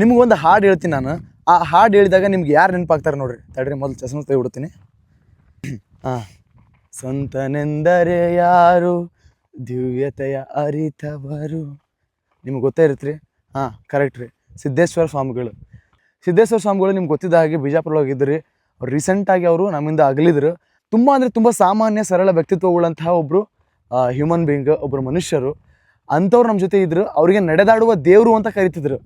ನಿಮ್ಗೊಂದು ಹಾಡು ಹೇಳ್ತೀನಿ ನಾನು. ಆ ಹಾಡು ಹೇಳಿದಾಗ ನಿಮ್ಗೆ ಯಾರು ನೆನಪಾಗ್ತಾರೆ ನೋಡ್ರಿ? ತಡ್ರಿ, ಮೊದಲು ಚಸ್ಮ ತೆಗಿಬಿಡ್ತೀನಿ ಹಾಂ ಸಂತನೆಂದರೆ ಯಾರು? ದಿವ್ಯತೆಯ ಅರಿತವರು. ನಿಮ್ಗೆ ಗೊತ್ತೇ ಇರುತ್ತೆ ಹಾಂ ಕರೆಕ್ಟ್ ರೀ. ಸಿದ್ದೇಶ್ವರ ಸ್ವಾಮಿಗಳು. ಸಿದ್ದೇಶ್ವರ ಸ್ವಾಮಿಗಳು ನಿಮ್ಗೆ ಗೊತ್ತಿದ್ದ ಹಾಗೆ ಬಿಜಾಪುರ ರೀ ಅವ್ರು ರೀಸೆಂಟಾಗಿ ಅವರು ನಮ್ಮಿಂದ ಅಗಲಿದ್ರು. ತುಂಬ ಅಂದರೆ ತುಂಬ ಸಾಮಾನ್ಯ ಸರಳ ವ್ಯಕ್ತಿತ್ವಗಳಂತಹ ಒಬ್ಬರು ಹ್ಯೂಮನ್ ಬೀಯಿಂಗ್ ಒಬ್ಬರು ಮನುಷ್ಯರು. ಅಂಥವ್ರು ನಮ್ಮ ಜೊತೆ ಇದ್ರು, ಅವರಿಗೆ ನಡೆದಾಡುವ ದೇವರು ಅಂತ ಕರಿತಿದ್ರು.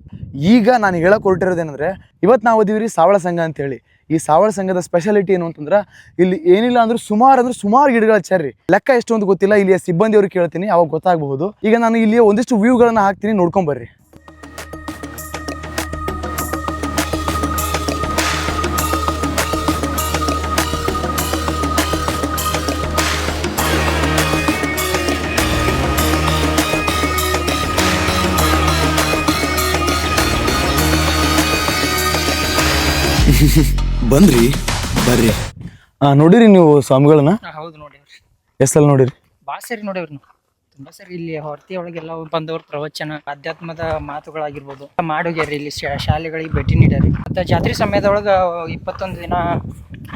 ಈಗ ನಾನು ಹೇಳಕ್ಕೆ ಹೊರಟಿರೋದೇನಂದ್ರೆ ಇವತ್ತು ನಾವು ಓದಿವ್ರಿ ಸಾವಳ ಸಂಘ ಅಂತೇಳಿ. ಈ ಸಾವಳ ಸಂಘದ ಸ್ಪೆಷಾಲಿಟಿ ಏನು ಅಂತಂದ್ರೆ, ಇಲ್ಲಿ ಏನಿಲ್ಲ ಅಂದ್ರೆ ಸುಮಾರು ಅಂದ್ರೆ ಸುಮಾರು ಗಿಡಗಳು ಚರ್ರಿ ಲೆಕ್ಕ ಎಷ್ಟು ಅಂತ ಗೊತ್ತಿಲ್ಲ, ಇಲ್ಲಿಯ ಸಿಬ್ಬಂದಿಯವ್ರಿಗೆ ಕೇಳ್ತೀನಿ, ಅವಾಗ ಗೊತ್ತಾಗಬಹುದು. ಈಗ ನಾನು ಇಲ್ಲಿ ಒಂದಿಷ್ಟು ವ್ಯೂಗಳನ್ನ ಹಾಕ್ತೀನಿ ನೋಡ್ಕೊಂಬರ್ರಿ ಬಂದ್ರಿ ಬರ್ರಿ. ಆ, ನೋಡಿರಿ ನೀವು ಸ್ವಾಮಿಗಳನ್ನ? ಹೌದು ನೋಡಿ ಎಷ್ಟಲ್ಲಿ ನೋಡಿರಿ? ಭಾಳ ಸರಿ ನೋಡಿವ್ರಿ ನಾವು. ತುಂಬಾ ಸರಿ ಇಲ್ಲಿ ಹೊರತಿ ಒಳಗೆಲ್ಲ ಬಂದವ್ರ ಪ್ರವಚನ ಅಧ್ಯಾತ್ಮದ ಮಾತುಗಳಾಗಿರ್ಬೋದು. ಮಾಡೋಗ್ಯಾರಿ ಇಲ್ಲಿ ಶಾಲೆಗಳಿಗೆ ಭೇಟಿ ನೀಡ್ಯಾರಿ ಮತ್ತೆ ಜಾತ್ರೆ ಸಮಯದೊಳಗೆ ಇಪ್ಪತ್ತೊಂದು ದಿನ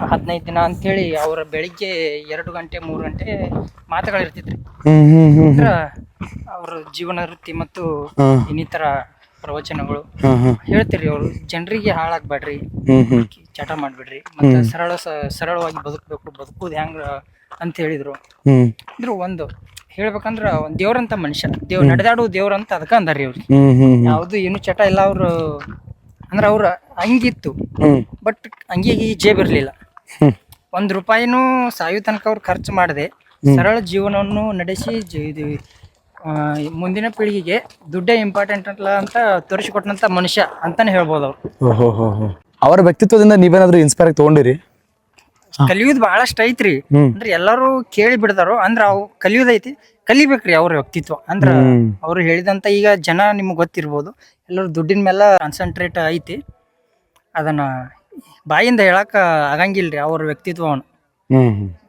ಹದಿನೈದು ದಿನ ಅಂತೇಳಿ ಅವ್ರ ಬೆಳಿಗ್ಗೆ ಎರಡು ಗಂಟೆ ಮೂರು ಗಂಟೆ ಮಾತುಗಳಿರ್ತಿದ್ರಿ ಅವ್ರ ಜೀವನ ವೃತ್ತಿ ಮತ್ತು ಇನ್ನಿತರ ಪ್ರವಚನಗಳು. ಹೇಳ್ತೀರಿ ಅವರು ಜನರಿಗೆ ಹಾಳಾಗ್ಬೇಡ್ರಿ. ಚಟ ಮಾಡ್ಬೇಡ್ರಿ. ಮತ್ತೆ ಸರಳ ಸರಳವಾಗಿ ಬದುಕಬೇಕು ಬದುಕುದು ಹೆಂಗ ಅಂತ ಹೇಳಿದ್ರು. ಅಂದ್ರೆ ಒಂದು ಹೇಳ್ಬೇಕಂದ್ರ ಒಂದ್ ದೇವ್ರಂತ ಮನುಷ್ಯ. ದೇವ್ ನಡೆದಾಡುವ ದೇವ್ರಂತ ಅದಕ್ಕ ಅಂದಾರಿ ಅವ್ರಿ. ಯಾವ್ದು ಏನು ಚಟ ಇಲ್ಲ ಅವ್ರು ಅಂದ್ರ ಅವ್ರ ಅಂಗಿತ್ತು ಹ್ಮ್. ಬಟ್ ಅಂಗಿಗೆ ಜೇಬ್ ಇರ್ಲಿಲ್ಲ ಒಂದ್ ರೂಪಾಯಿನೂ ಸಾಯೋ ತನಕ ಅವ್ರು ಖರ್ಚು ಮಾಡದೆ. ಸರಳ ಜೀವನವನ್ನು ನಡೆಸಿ ಮುಂದಿನ ಪೀಳಿಗೆಗೆ ದುಡ್ಡೇ ಇಂಪಾರ್ಟೆಂಟ್ ಅಂತ ಅಂತ ತೋರಿಸಿಕೊಟ್ಟಂತ ಮನುಷ್ಯ ಅಂತಾನೆ ಹೇಳ್ಬೋದು ಅವ್ರು. ಅವರ ವ್ಯಕ್ತಿತ್ವದಿಂದ ನೀವೇನಾದ್ರೂ ಇನ್ಸ್ಪೈರ್ ತಗೊಂಡಿರಿ? ಕಲಿಯೋದ್ ಬಹಳಷ್ಟು ಐತ್ರಿ. ಅಂದ್ರೆ ಎಲ್ಲರೂ ಕೇಳಿ ಬಿಡ್ತಾರೋ ಅಂದ್ರ ಅವ್ ಕಲಿಯೋದೈತಿ ಕಲಿಬೇಕ್ರಿ ಅವ್ರ ವ್ಯಕ್ತಿತ್ವ. ಅಂದ್ರ. ಅವ್ರು ಹೇಳಿದಂತ ಈಗ ಜನ ನಿಮ್ಗೆ ಗೊತ್ತಿರ್ಬೋದು. ಎಲ್ಲರೂ ದುಡ್ಡಿನ ಮೇಲೆ ಕಾನ್ಸಂಟ್ರೇಟ್ ಐತಿ. ಅದನ್ನ ಬಾಯಿಂದ ಹೇಳಕ್ ಆಗಂಗಿಲ್ರಿ ಅವ್ರ ವ್ಯಕ್ತಿತ್ವವನ್ನು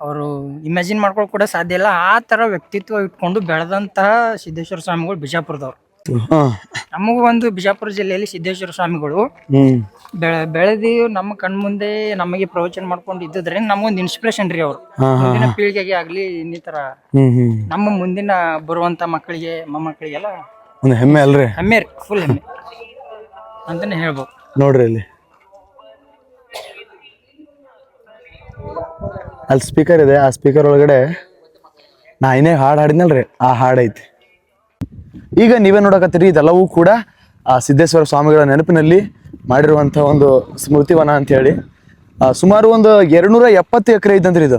ಅವರು ಇಮ್ಯಾಜಿನ್ ಮಾಡ್ಕೊಳ್ ಕೂಡ ಸಾಧ್ಯ ಇಲ್ಲ. ಆ ತರ ವ್ಯಕ್ತಿತ್ವ ಇಟ್ಕೊಂಡು ಬೆಳೆದಂತಹ ಸಿದ್ದೇಶ್ವರ ಸ್ವಾಮಿಗಳು ಬಿಜಾಪುರದವ್ರು. ನಮಗೂ ಒಂದು ಬಿಜಾಪುರ ಜಿಲ್ಲೆಯಲ್ಲಿ ಸಿದ್ದೇಶ್ವರ ಸ್ವಾಮಿಗಳು. ಬೆಳೆ ಬೆಳೆದಿ ನಮ್ಮ ಕಣ್ಮುಂದೆ ನಮಗೆ ಪ್ರವಚನ ಮಾಡ್ಕೊಂಡು ಇದ್ದಿದ್ರೆ ನಮಗೊಂದು ಇನ್ಸ್ಪಿರೇಷನ್ ರೀ ಅವರು. ಮುಂದಿನ ಪೀಳಿಗೆಗೆ ಆಗ್ಲಿ ಇನ್ನಿತರ ನಮ್ಮ ಮುಂದಿನ ಬರುವಂತ ಮಕ್ಕಳಿಗೆ ಮೊಮ್ಮಕ್ಕಳಿಗೆಲ್ಲ ಹೆಮ್ಮೆ ಅಲ್ರಿ. ಹೆಮ್ಮೆ ರೀ ಫುಲ್ ಹೆಮ್ಮೆ. ಅಂತಾನೆ ಹೇಳ್ಬೋದು. ನೋಡ್ರಿ ಇಲ್ಲಿ ಅಲ್ಲಿ ಸ್ಪೀಕರ್ ಇದೆ, ಆ ಸ್ಪೀಕರ್ ಒಳಗಡೆ ನಾ ಇನ್ನೇ ಹಾಡು ಹಾಡಿದ್ನಲ್ರಿ, ಆ ಹಾಡೈತಿ ಈಗ ನೀವೇ ನೋಡಕತ್ತೀರಿ, ಇದೆಲ್ಲವೂ ಕೂಡ, ಆ ಸಿದ್ದೇಶ್ವರ ಸ್ವಾಮಿಗಳ ನೆನಪಿನಲ್ಲಿ ಮಾಡಿರುವಂಥ ಒಂದು ಸ್ಮೃತಿವನ ಅಂತ ಹೇಳಿ ಸುಮಾರು ಒಂದು ಎರಡ್ನೂರ ಎಪ್ಪತ್ತು ಎಕರೆ ಇದ್ದಂತ್ರಿ ಇದು.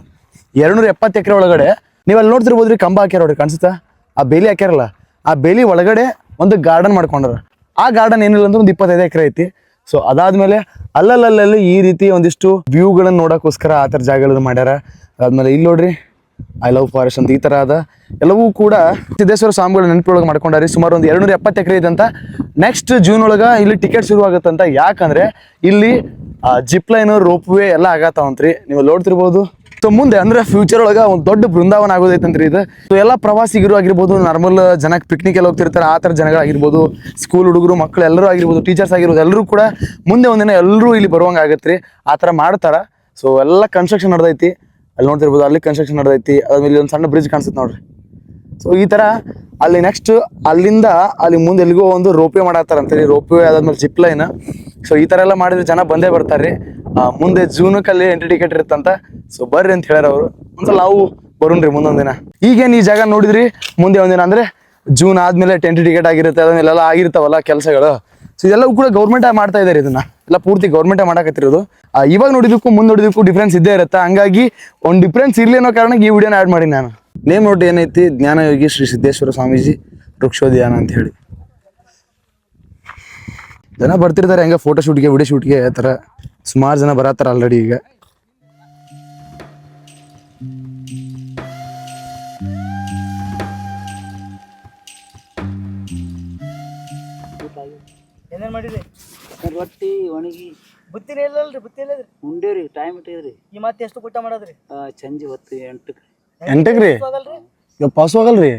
ಎರಡ್ನೂರ ಎಪ್ಪತ್ತು ಎಕರೆ ಒಳಗಡೆ, ನೀವು ಅಲ್ಲಿ ನೋಡ್ತಿರ್ಬೋದ್ರಿ, ಕಂಬ ಹಾಕ್ಯಾರ ನೋಡ್ರಿ ಕಾಣಿಸುತ್ತಾ? ಆ ಬೇಲಿ ಹಾಕ್ಯಾರಲ್ಲ, ಆ ಬೇಲಿ ಒಳಗಡೆ ಒಂದು ಗಾರ್ಡನ್ ಮಾಡ್ಕೊಂಡ್ರ ಆ ಗಾರ್ಡನ್ ಏನಿಲ್ಲ ಅಂದ್ರೆ ಒಂದು ಇಪ್ಪತ್ತೈದು ಎಕರೆ ಐತಿ. ಸೊ ಅದಾದ್ಮೇಲೆ ಅಲ್ಲಲ್ಲಲ್ಲಿ ಈ ರೀತಿ ಒಂದಿಷ್ಟು ವ್ಯೂಗಳನ್ನ ನೋಡೋಕ್ಕೋಸ್ಕರ ಆ ಥರ ಜಾಗಗಳನ್ನ ಮಾಡ್ಯಾರ. ಅದಾದ್ಮೇಲೆ ಇಲ್ಲಿ ನೋಡ್ರಿ ಐ ಲವ್ ಫಾರೆಸ್ಟ್ ಅಂತ ಈ ಥರ ಅದ. ಎಲ್ಲವೂ ಕೂಡ ಸಿದ್ದೇಶ್ವರ ಸ್ವಾಮಿಗಳ ನೆನಪೊಳಗೆ ಮಾಡ್ಕೊಂಡಾರಿ. ಸುಮಾರು ಒಂದು ಎರಡ್ನೂರ ಎಪ್ಪತ್ತು ಎಕರೆ ಇದಂತ ನೆಕ್ಸ್ಟ್ ಜೂನ್ ಒಳಗೆ ಇಲ್ಲಿ ಟಿಕೆಟ್ ಶುರು ಅಂತ ಯಾಕಂದ್ರೆ ಇಲ್ಲಿ ಜಿಪ್ ಲೈನ್ ರೋಪ್ ವೇ ಎಲ್ಲ ಆಗತ್ತಾವಂತ್ರಿ. ನೀವು ನೋಡ್ತಿರ್ಬೋದು. ಸೊ ಮುಂದೆ ಅಂದ್ರೆ ಫ್ಯೂಚರ್ ಒಳಗ ಒಂದು ದೊಡ್ಡ ಬೃಂದಾವನ ಆಗೋದೈತಂತ್ರಿ ಇದು. ಸೊ ಎಲ್ಲ ಪ್ರವಾಸಿಗರು ಆಗಿರ್ಬೋದು ನಾರ್ಮಲ್ ಜನಕ್ಕೆ ಪಿಕ್ನಿಕ್ ಎಲ್ಲ ಹೋಗ್ತಿರ್ತಾರೆ, ಆ ತರ ಜನಗಳಾಗಿರ್ಬೋದು ಸ್ಕೂಲ್ ಹುಡುಗರು ಮಕ್ಕಳು ಎಲ್ಲರೂ ಆಗಿರ್ಬೋದು ಟೀಚರ್ಸ್ ಆಗಿರ್ಬೋದು, ಎಲ್ಲರೂ ಕೂಡ ಮುಂದೆ ಒಂದಿನ ಎಲ್ಲರೂ ಇಲ್ಲಿ ಬರುವಂಗ ಆಗತ್ತೆ ಆ ತರ ಮಾಡ್ತಾರ. ಸೊ ಎಲ್ಲ ಕನ್ಸ್ಟ್ರಕ್ಷನ್ ನಡೆದೈತಿ. ಅಲ್ಲಿ ನೋಡ್ತಿರ್ಬೋದು, ಅಲ್ಲಿ ಕನ್ಸ್ಟ್ರಕ್ಷನ್ ನಡೆದೈತಿ. ಇಲ್ಲಿ ಒಂದು ಸಣ್ಣ ಬ್ರಿಡ್ಜ್ ಕಾಣಿಸುತ್ತೆ ನೋಡ್ರಿ. ಸೊ ಈ ತರ ಅಲ್ಲಿ ನೆಕ್ಸ್ಟ್ ಅಲ್ಲಿಂದ ಅಲ್ಲಿ ಮುಂದೆ ಎಲ್ಲಿಗೋ ಒಂದು ರೋಪೇ ಮಾಡತ್ತಾರಂತೀರಿ. ರೋಪೇ ಅದಾದ್ಮೇಲೆ ಜಿಪ್ ಲೈನ್ ಸೊ ಈ ಥರ ಎಲ್ಲ ಮಾಡಿದ್ರೆ ಜನ ಬಂದೇ ಬರ್ತಾರೆ ಮುಂದೆ ಜೂನ್ ಅಲ್ಲಿ ಎಂಟ್ರಿ ಟಿಕೆಟ್ ಇರುತ್ತಂತ. ಸೊ ಬರ್ರಿ ಅಂತ ಹೇಳ್ಯಾರ ಅವರು. ಒಂದ್ಸಲ ನಾವು ಬರೋಣ್ರಿ ಮುಂದೊಂದು ದಿನ. ಈಗೇನು ಈ ಜಾಗ ನೋಡಿದ್ರಿ? ಮುಂದೆ ಒಂದಿನ ಅಂದ್ರೆ ಜೂನ್ ಆದ್ಮೇಲೆ ಟೆಂಟ್ರಿ ಟಿಕೆಟ್ ಆಗಿರುತ್ತೆ ಅದನ್ನೆಲ್ಲ ಆಗಿರ್ತಾವಲ್ಲ ಕೆಲಸಗಳು. ಸೊ ಇದೆಲ್ಲವೂ ಕೂಡ ಗೌರ್ಮೆಂಟ್ ಮಾಡ್ತಾ ಇದ್ದಾರೆ ಇದನ್ನ. ಎಲ್ಲ ಪೂರ್ತಿ ಗೌರ್ಮೆಂಟ್ ಮಾಡಕತ್ತಿರೋದು. ಇವಾಗ ನೋಡಿದಕ್ಕೂ ಮುಂದೆ ನೋಡಿದಕ್ಕೂ ಡಿಫ್ರೆನ್ಸ್ ಇದ್ದೇ ಇರುತ್ತೆ. ಹಂಗಾಗಿ ಒಂದು ಡಿಫ್ರೆನ್ಸ್ ಇರ್ಲಿ ಅನ್ನೋ ಕಾರಣಕ್ಕೆ ಈ ವಿಡಿಯೋನ ಆ್ಯಡ್ ಮಾಡಿ ನಾನು. ನೇಮ್ ನೋಡಿ ಏನೈತಿ? ಜ್ಞಾನಯೋಗಿ ಶ್ರೀ ಸಿದ್ದೇಶ್ವರ ಸ್ವಾಮೀಜಿ ವೃಕ್ಷೋದ್ಯಾನ ಅಂತ ಹೇಳಿ. ಜನ ಬರ್ತಿರ್ತಾರೆ ಹಂಗೆ ಫೋಟೋ ಶೂಟ್ಗೆ ವಿಡಿಯೋ ಶೂಟ್ಗೆ ಆ ಥರ ಸುಮಾರು ಜನ ಬರತ್ತಾರ ಆಲ್ರೆಡಿ ಈಗ. ಏನೇನ್ ಮಾಡಿರಿ ರೊಟ್ಟಿ ಒಣಗಿ. ಬುತ್ತಿನ ಇಲ್ಲಲ್ರಿ ಬುತ್ತಿ ಇಲ್ಲದ್ರಿ ಉಂಡೇವ್ರಿ ಟೈಮ್ ಇಟ್ಟಿದ್ರಿ. ಈ ಮತ್ತೆ ಎಷ್ಟು ಊಟ ಮಾಡೋದ್ರಿ? ಸಂಜೆ ಹೊತ್ತು ಎಂಟಕ್ಕೆ. ಎಂಟಕ್ಕೆ ರೀ ಹೋಗಲ್ರಿ ಈಗ ಪಾಸ್ ಹೋಗಲ್ರಿ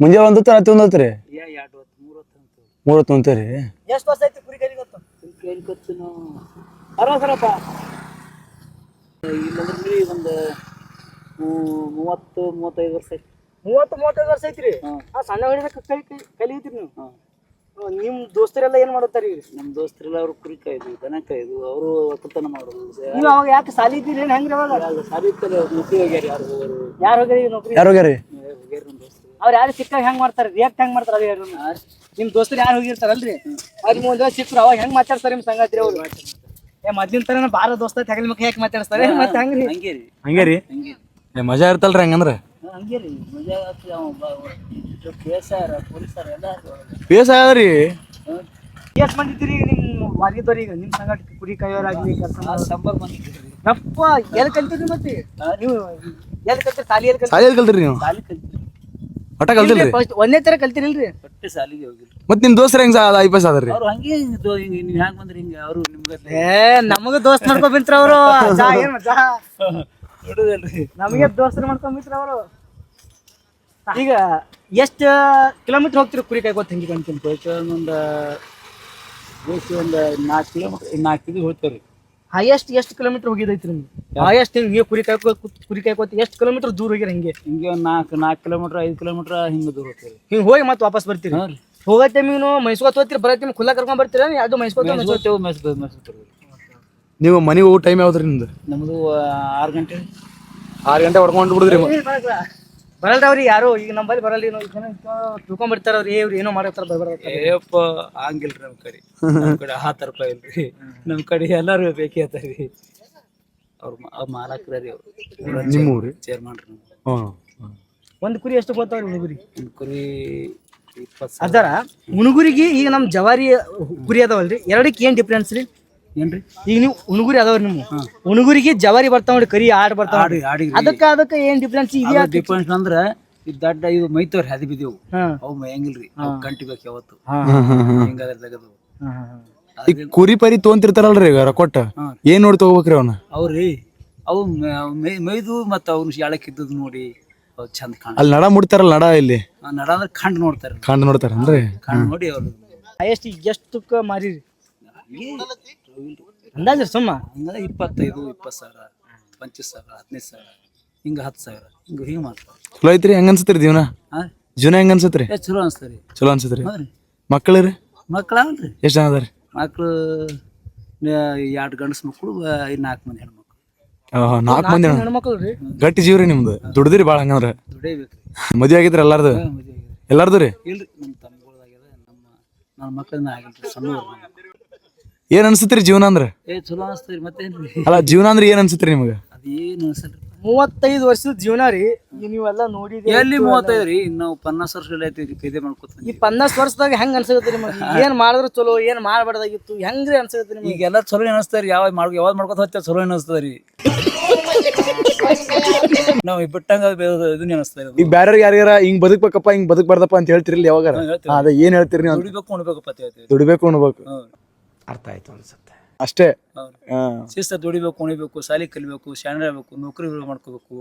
ಮುಂಜಾನೆ ರಾತ್ರಿ ರೀ ಎರಡು ಹೊತ್ತು ಮೂರು ಅಂತೀರಿ ಎಷ್ಟು ವರ್ಷ ಐತಿ ಕುರಿ ಕೈಲಿ ಗೊತ್ತು ಕೈಲಿ ಗೊತ್ತು ನಾವು ಅರವ ಸರಪ್ಪ ಇಲ್ಲಂದ್ರೆ ಒಂದು ಮೂವತ್ತು ಮೂವತ್ತೈದು ವರ್ಷ ಐತಿ ಮೂವತ್ತು ಮೂವತ್ತೈದು ವರ್ಷ ಐತ್ರಿ ಆ ಸಣ್ಣ ಹಿಡಿದ ಕೈ ಕೈ ಕಲಿಯುತ್ತೀರಿ ನೀವು? ನಿಮ್ಮ ದೋಸ್ತರೆಲ್ಲ ಏನು ಮಾಡುತ್ತಾರೆ ಈಗ? ನಮ್ಮ ದೋಸ್ತರೆಲ್ಲ ಅವ್ರು ಕುರಿ ಕಾಯ್ದು ದನ ಕಾಯ್ದು ಅವರು ಒಕ್ಕಲ್ತನ ಮಾಡೋದು. ನೀವು ಅವಾಗ ಯಾಕೆ ಸಾಲಿ ಇದ್ದೀರಿ? ಏನು ಹೆಂಗ್ರಿ ಅವಾಗ? ಸಾಲಿ ಇತ್ತಲ್ಲ ನೌಕರಿ ಹೋಗ್ಯಾರ ಯಾರು ಯಾರು ಹೋಗ್ರಿ ನೌಕರಿ? ಯಾರು ಹೋಗ್ಯಾರಿ? ಹೋಗ್ಯಾರ ನಮ್ಮ ದೋಸ್ತರು. ಅವ್ರು ಯಾರು ಸಿಕ್ಕಾಗ ಹೆಂಗ್ ಮಾಡ್ತಾರೆ? ರಿಯಾಕ್ಟ್ ಹೆಂಗ್ ಮಾಡ್ತಾರೆ ಅದೇ ಹೇಳ್ರಿ ನಮ್ಗೆ. ನಿಮ್ ದೋಸ್ತರು ಯಾರು ಹೋಗಿರ್ತಾರಲ್ರಿ? ಅವ್ರಿಗೆ ಮುಂದೆ ಸಿಕ್ಕರು ಅವಾಗ ಹೆಂಗ್ ಮಾತಾಡ್ತಾರೆ ನಿಮ್ ಸಂಗಾತಿ ಅವ್ರು ಏ ಮೊದ್ಲಿನ ತರ ಬಾರ ದೋಸ್ತ ತಗಲ್ ಮುಖ ಯಾಕೆ ಮಾತಾಡಿಸ್ತಾರೆ? ಮತ್ತೆ ಹಂಗ್ರಿ? ಹಂಗೆ ರೀ. ಹಂಗೆ ರೀ? ಹಂಗೆ ಏ, ಮಜಾ ಇರ್ತಲ್ರಿ ಹಂಗಂದ್ರೆ? ಹಂಗೆ ರೀ. ಮಜಾ ಆಗ್ತದೆ ಅವ ಕೆ ಎಸ್ ಆರ್ ಪೊಲೀಸರು ಎಲ್ಲ ಬೇಸ ರೀ ಎಷ್ಟ್ ಬಂದಿದ್ದೀರಿ ನಿಮ್ ವಾರಿದವ್ರಿ ಈಗ? ನಿಮ್ ಸಂಗಡ ಕುರಿ ಕಾಯೋರಾಗ್ಲಿ ಕೆಲಸ ಸಂಬರ್ ಬಂದಿದ್ದೀರಿ ನಪ್ಪ ಎಲ್ಲಿ ಕಲ್ತಿದ್ರಿ ಮತ್ತೆ? ನೀವು ಎಲ್ಲಿ ಕಲ್ತಿರಿ? ಸಾಲಿ ಎಲ್ಲಿ ಕಲ್ತಿರಿ? ಸಾಲಿ ಎಲ್ಲಿ ಕಲ್ತ್ರಿ ನೀವು? ಸಾಲಿ ಕಲ್ತಿರಿ. ಒಟ್ಟ ಕಲ್ತಿಲ್ರಿ? ಫಸ್ಟ್ ಒಂದೇ ತರ ಕಲ್ತಿರಲ್ರಿ ಒಟ್ಟೆ ಸಾಲಿಗೆ ಹೋಗಿಲ್ರಿ. ಮತ್ ನಿಮ್ ದೋಸ್ತರ ಹೆಂಗ್ ಐ ಪಿ ಎಸ್ ಆದ್ರಿ? ಅವ್ರು ಹಂಗೆ ಹಿಂಗೆ ನೀವು ಹ್ಯಾಂಗೆ ಬಂದ್ರಿ ಹಿಂಗ ಅವರು ನಿಮ್ಗೆ ಏ ನಮಗ ದೋಸ್ತ್ ಮಾಡ್ಕೊಂಡ್ ಅವರು. ಏನ್ ಚಾ ನೋಡೋದಲ್ರಿ. ನಮಗೆ ದೋಸ್ತರು ಮಾಡ್ಕೊಂಡ್ಬಿಟ್ರ ಅವರು. ಈಗ ಎಷ್ಟ್ ಕಿಲೋಮೀಟರ್ ಹೋಗ್ತಿರಿ ಕುರಿ ಕಾಯ್ಕೋತ ಗೊತ್ತ ಕಂತೀನಿ ಒಂದು ಒಂದ್ ಒಂದು ನಾಲ್ಕು ಕಿಲೋಮೀಟರ್ ನಾಲ್ಕು ಇದು ಹೋಗ್ತಾರೆ. ಹೈಯೆಸ್ಟ್ ಎಷ್ಟು ಕಿಲೋಮೀಟರ್ ಹೋಗಿದೈತ್ರಿ ನಿಮ್ಗೆ ಹೈಯೆಸ್ಟ್ ಹಿಂಗೆ ಕುರಿ ಕಾಯ್ಕೋ ಕುರಿ ಕಾಯ್ಕೋತಿ ಎಷ್ಟು ಕಿಲೋಮೀಟರ್ ದೂರ ಹೋಗಿರ ಹಿಂಗೆ? ಹಿಂಗೆ ಒಂದು ನಾಲ್ಕು ನಾಲ್ಕು ಕಿಲೋಮೀಟರ್ ಐದು ಕಿಲೋಮೀಟರ್ ಹಿಂಗೆ ದೂರ ಹೋಗ್ತೀರಿ ಹಿಂಗೆ ಹೋಗಿ ಮತ್ತೆ ವಾಪಸ್ ಬರ್ತೀರಿ? ಹಾಂ ರೀ. ಹೋಗೋ ಟೈಮಿಗೆ ಮೈಸ್ಕೋತ ಹೋಗ್ತೀರಿ ಬರೋ ಟೈಮ್ ಖುಲ್ಲ ಕರ್ಕೊಂಡ್ ಬರ್ತೀರಾ ಯಾವುದು ಮೈಸೂರು ನೀವು ಮನೆಗೆ ಹೋಗೋ ಟೈಮ್ ಯಾವ್ದ್ರಿ ನಿಮ್ದು? ನಮ್ಮದು ಆರು ಗಂಟೆ. ಆರು ಗಂಟೆ ಹೊಡ್ಕೊಂಡು ಬಿಡುದ್ರಿ ಬರಲ್ರಿ ಅವ್ರಿ ಯಾರು? ಈಗ ನಂಬಲ್ಲಿ ಬರಲ್ಲ ನಾವು ಜನ ತಿಳ್ಕೊಂಡ್ ಬರ್ತಾರ ಅವ್ರು ಏ ಇವ್ರು ಏನೋ ಮಾಡತ್ತಾರ ಬರ್ಬಾರ ಏಪ್ಪ ಹಂಗಿಲ್ರಿ ನಮ್ಮ ಕಡೆ. ನಮ್ಮ ಕಡೆ ಆ ಥರ ರೂಪಾಯಿ ಇಲ್ರಿ. ನಮ್ಮ ಕಡೆ ಎಲ್ಲರೂ ಬೇಕೇ ಅತ್ತಾರ ರೀ. ಅವ್ರು ಮಾಲಕ್ರ ರೀ ಅವರು. ನಿಮ್ಮ ಊರಿ? ಚೇರ್ಮನ್ ರೀ ಹ್ಞೂ ಒಂದ್ ಕುರಿ ಎಷ್ಟು ಗೊತ್ತಾವ್ರಿ ಹುಡುಗರಿ ಒಂದು ಕುರಿ ಇಪ್ಪತ್ತು ಅದರ ಹುಣಗುರಿಗೆ ಈಗ ನಮ್ ಜವಾರಿ ಕುರಿ ಅದಾವಲ್ರಿ. ಎರಡಕ್ಕೆ ಏನ್ ಡಿಫ್ರೆನ್ಸ್ ರೀ? ಏನ್ರಿ? ಈಗ ನೀವು ಉಣಗುರಿ ಅದಾವ್ರಿ ನಿಮ್ಮ ಉಣಗುರಿಗೆ ಜವಾರಿ ನೋಡಿ ಕರಿ ಆಡ್ ಬರ್ತಾವ ಆಡಿ ಆಡಿ ಅದಕ್ಕ ಅದಕ್ಕ ಏನ್ ಡಿಫ್ರೆನ್ಸ್ ಇದೆಯಾ ಡಿಫ್ರೆನ್ಸ್ ಅಂದ್ರೆ ಇದು ದಡ್ಡ ಇದು ಮೈತವ್ರಿ ಹದಿ ಬಿದ್ದೆವು. ಅವ್ ಮೇಯಂಗಿಲ್ರಿ. ಅವು ಗಂಟಿಬೇಕು ಯಾವತ್ತು. ಹಾ ಹಿಂಗಾದ್ರೆ ತೆಗೆದು ಈಗ ಕುರಿ ಪರಿ ತೊಗೊಂತಿರ್ತಾರಲ್ರಿ ಈಗ ರೊಕ್ಕೊಟ್ಟ. ಏನ್ ನೋಡಿ ತಗೋಬೇಕ್ರಿ ಅವನ? ಅವ್ರಿ ಅವು ಮೈದು ಮತ್ತ ಅವನು ಅವ್ನು ಕಿದ್ದದ್ ನೋಡಿ ಅವು ಚಂದ ಕಾಣ ಅಲ್ಲಿ ನಡ ಮುಡ್ತಾರಲ್ಲ ನಡ ಇಲ್ಲಿ. ನಡ ಅಂದ್ರೆ ಖಂಡ್ ನೋಡ್ತಾರ ಖಂಡ್ ನೋಡ್ತಾರ ಅಂದ್ರೆ ಖಂಡ್ ನೋಡಿ ಅವ್ರು. ಎಷ್ಟು ಎಷ್ಟಕ್ಕ ಮಾರಿರಿ? ಅಂದಾಜು ಸುಮ್ಮ. ಹಂಗಂದ್ರೆ ಇಪ್ಪತ್ತೈದು ಇಪ್ಪತ್ತು ಸಾವಿರ ಪಂಚ ಸಾವಿರ ಹದಿನೈದು ಸಾವಿರ ಹಿಂಗ ಹತ್ತು ಸಾವಿರ ಹಿಂಗ ಹಿಂಗ ಮಾಡ್ತಾರೆ. ಚಲೋ ಐತ್ರಿ ಹೆಂಗ ಅನ್ಸತ್ರಿ ಜೀವನ? ಹಾಂ ಜೀವನ ಹೆಂಗ ಅನ್ಸತ್ರಿ? ಚಲೋ ಅನ್ಸತ್ರಿ ರೀ ಚಲೋ ಅನ್ಸತ್ರಿ. ಹ್ಞೂ ರೀ ಮಕ್ಕಳು ರೀ? ಮಕ್ಳು ಅವಲ್ರಿ ಎಷ್ಟು ಜನ ಅದಾರಿ? ಮಕ್ಳು ಎರಡು ಗಂಡಸು ಮಕ್ಕಳು ಐದು ನಾಲ್ಕು ಮಂದಿ ಹೆಣ್ಮಕ್ಳು. ನಾಲ್ಕು ಮಂದಿ ಅಣ್ಣ. ಹೆಣ್ಮಕ್ಳು ರೀ ಗಟ್ಟಿ ಜೀವ್ರಿ ನಿಮ್ದು. ದುಡ್ದಿರಿ ಭಾಳ ಹಂಗಂದ್ರ. ದುಡಿಬೇಕು ರೀ ಮದ್ವೆ ಆಗಿದ್ರಿ ಎಲ್ಲಾರ್ದು? ಮದುವೆ ಎಲ್ಲಾರ್ದು ರೀ? ಇಲ್ರಿ ನಮ್ಮ ತಮ್ಮಗಳಾಗ್ಯದ ನಮ್ಮ ನನ್ನ ಮಕ್ಕಳನ್ನ ಆಗಿಲ್ರಿ ನಮ್ಮ. ಏನ್ ಅನ್ಸತ್ರಿ ಜೀವನ ಅಂದ್ರ? ಏ ಚಲೋ ಅನಿಸ್ತದ್ರಿ ಮತ್ತೇನ್ರಿ? ಅಲ್ಲ ಜೀವನ ಅಂದ್ರೆ ಏನ್ ಅನ್ಸತ್ರಿ ನಿಮ್ಗೆ? ಅನ್ಸಲ್ರಿ? ಮೂವತ್ತೈದು ವರ್ಷದ ಜೀವನ ರೀ ನೀವೆಲ್ಲ ನೋಡಿದ್ರಿ ಎಲ್ಲಿ ಮೂವತ್ತೈದು ರೀ? ನಾವು ಪನ್ನಾಸ್ ವರ್ಷ ಐತಿ ಕೈದೆ ಮಾಡ್ಕೊತ ಈ ಪನ್ನಾಸ್ ವರ್ಷದಾಗ ಹೆಂಗ್ ಅನ್ಸಗತ್ತೆ ನಿಮಗೆ? ಏನ್ ಮಾಡಿದ್ರು ಚಲೋ ಏನ್ ಮಾಡ್ಬಾರ್ದಾಗಿತ್ತು ಹೆಂಗ್ರಿ ಅನ್ಸಗತ್ತೆ ನಿಮಗೆ? ಈಗೆಲ್ಲ ಚಲೋ ಅನಿಸ್ತಾರಿ ಯಾವ ಮಾಡ್ ಯಾವಾಗ ಮಾಡ್ಕೊತ ಹೋಗ್ತೇವೆ ಚಲೋ ಅನಿಸ್ತದ್ರಿ ನಾವು ಬಿಟ್ಟಂಗ ಇದನ್ನ ಅನಿಸ್ತದೆ ಈಗ ಬ್ಯಾರೆ ಯಾರ್ಯಾರ ಹಿಂಗ್ ಬದುಕ್ಬೇಕಪ್ಪ ಹಿಂಗ್ ಬದುಕ್ಬಾರ್ದಪ್ಪ ಅಂತ ಹೇಳ್ತಿರ್ಲಿ ಯಾವಾಗ? ಅದ ಏನ್ ಹೇಳ್ತಿರಿ ನೀವು ದುಡಿಬೇಕು ಉಣ್ಬೇಕಪ್ಪ ಅಂತ ಹೇಳ್ತೀವಿ. ದುಡಿಬೇಕು ಉಣ್ಬೇಕು. ಅರ್ಥ ಆಯ್ತು ಅನ್ಸುತ್ತೆ. ಅಷ್ಟೇ? ಶಿಸ್ತ ದುಡಿಬೇಕು ಉಣಿಬೇಕು ಸಾಲಿ ಕಲಿಬೇಕು ಶಾಣರ ಆಗ್ಬೇಕು ನೌಕರಿ ಮಾಡ್ಕೋಬೇಕು.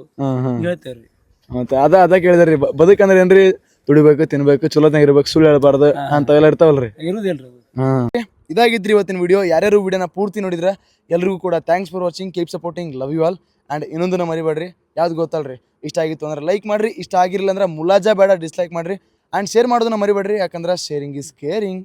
ಹೇಳ್ತೇವ್ರಿ ಮತ್ತೆ ಅದ ಅದ ಕೇಳಿದ್ರಿ ಬದುಕಂದ್ರೆ ಏನ್ರಿ? ದುಡಿಬೇಕು ತಿನ್ಬೇಕು ಚಲೋತ್ನಾಗ ಇರ್ಬೇಕು ಸುಳ್ಳು ಹೇಳ್ಬಾರ್ದು ಅಂತವೆಲ್ಲ ಇರ್ತಾವಲ್ರಿ. ಇರುದಿಲ್ರಿ ಇದಾಗಿದ್ರಿ ಇವತ್ತಿನ ವಿಡಿಯೋ ಯಾರ್ಯಾರು ವಿಡಿಯೋನ ಪೂರ್ತಿ ನೋಡಿದ್ರೆ ಎಲ್ರಿಗೂ ಕೂಡ thanks for watching keep supporting love you all and ಇನ್ನೊಂದನ್ನ ಮರಿಬೇಡ್ರಿ. ಯಾವ್ದು ಗೊತ್ತಲ್ರಿ? ಇಷ್ಟ ಆಗಿತ್ತು ಅಂದ್ರೆ ಲೈಕ್ ಮಾಡ್ರಿ. ಇಷ್ಟ ಆಗಿರಲಿಲ್ಲ ಅಂದ್ರೆ ಮುಲಾಜಾ ಬೇಡ ಡಿಸ್ಲೈಕ್ ಮಾಡ್ರಿ. ಆ್ಯಂಡ್ ಶೇರ್ ಮಾಡೋದನ್ನ ಮರಿಬೇಡ್ರಿ. ಯಾಕಂದ್ರೆ ಶೇರಿಂಗ್ ಇಸ್ ಕೇರಿಂಗ್